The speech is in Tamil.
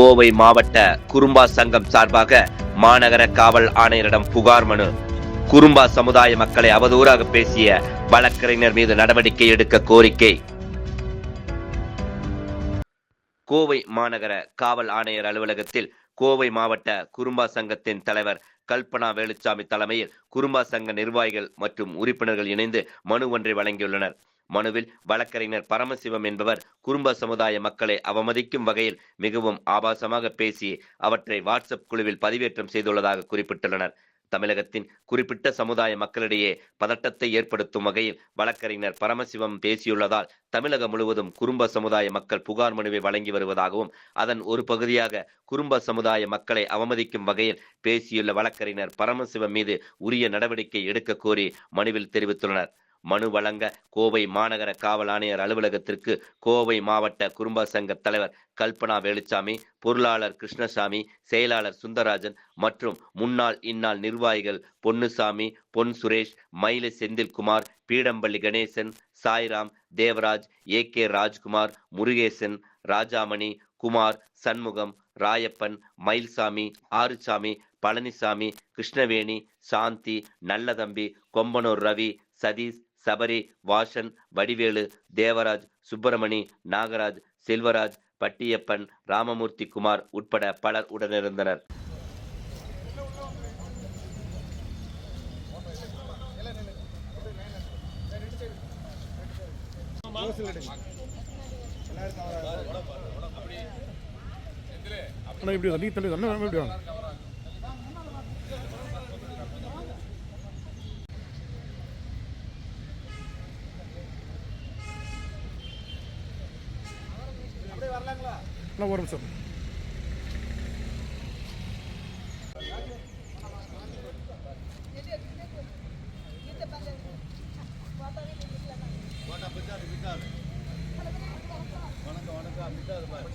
கோவை மாவட்ட குறும்பா சங்கம் சார்பாக மாநகர காவல் ஆணையரிடம் புகார் மனு. குறும்பா சமுதாய மக்களை அவதூறாக பேசிய வழக்கறிஞர் மீது நடவடிக்கை எடுக்க கோரிக்கை. கோவை மாநகர காவல் ஆணையர் அலுவலகத்தில் கோவை மாவட்ட குறும்பா சங்கத்தின் தலைவர் கல்பனா வேலுச்சாமி தலைமையில் குறும்பா சங்க நிர்வாகிகள் மற்றும் உறுப்பினர்கள் இணைந்து மனு ஒன்றை வழங்கியுள்ளனர். மனுவில் வழக்கறிஞர் பரமசிவம் என்பவர் குறும்ப சமுதாய மக்களை அவமதிக்கும் வகையில் மிகவும் ஆபாசமாக பேசி அவற்றை வாட்ஸ்அப் குழுவில் பதிவேற்றம் செய்துள்ளதாக குறிப்பிட்டுள்ளனர். தமிழகத்தின் குறிப்பிட்ட சமுதாய மக்களிடையே பதட்டத்தை ஏற்படுத்தும் வகையில் வழக்கறிஞர் பரமசிவம் பேசியுள்ளதால் தமிழகம் முழுவதும் குறும்ப சமுதாய மக்கள் புகார் மனுவை வழங்கி வருவதாகவும் அதன் ஒரு பகுதியாக குறும்ப சமுதாய மக்களை அவமதிக்கும் வகையில் பேசியுள்ள வழக்கறிஞர் பரமசிவம் மீது உரிய நடவடிக்கை எடுக்க கோரி மனுவில் தெரிவித்துள்ளனர். மனு வழங்க கோவை மாநகர காவல் ஆணையர் அலுவலகத்திற்கு கோவை மாவட்ட குடும்ப சங்க தலைவர் கல்பனா வேலுச்சாமி பொருளாளர் கிருஷ்ணசாமி செயலாளர் சுந்தரராஜன் மற்றும் முன்னாள் இந்நாள் நிர்வாகிகள் பொன்னுசாமி பொன் சுரேஷ் மயில செந்தில்குமார் பீடம்பள்ளி கணேசன் சாய்ராம் தேவராஜ் ஏ கே ராஜ்குமார் முருகேசன் ராஜாமணி குமார் சண்முகம் ராயப்பன் மயில்சாமி ஆறுசாமி பழனிசாமி கிருஷ்ணவேணி சாந்தி நல்லதம்பி கொம்பனூர் ரவி சதீஷ் சபரி வாசன் வடிவேலு தேவராஜ் சுப்பிரமணி நாகராஜ் செல்வராஜ் பட்டியப்பன் ராமமூர்த்தி குமார் உட்பட பலர் உடனிருந்தனர். இப்படி தண்ணி தண்ணி தண்ணி இப்படி வாங்க நான் ஒரு நிமிஷம். வணக்கம் வணக்கம். விட்டாது பாரு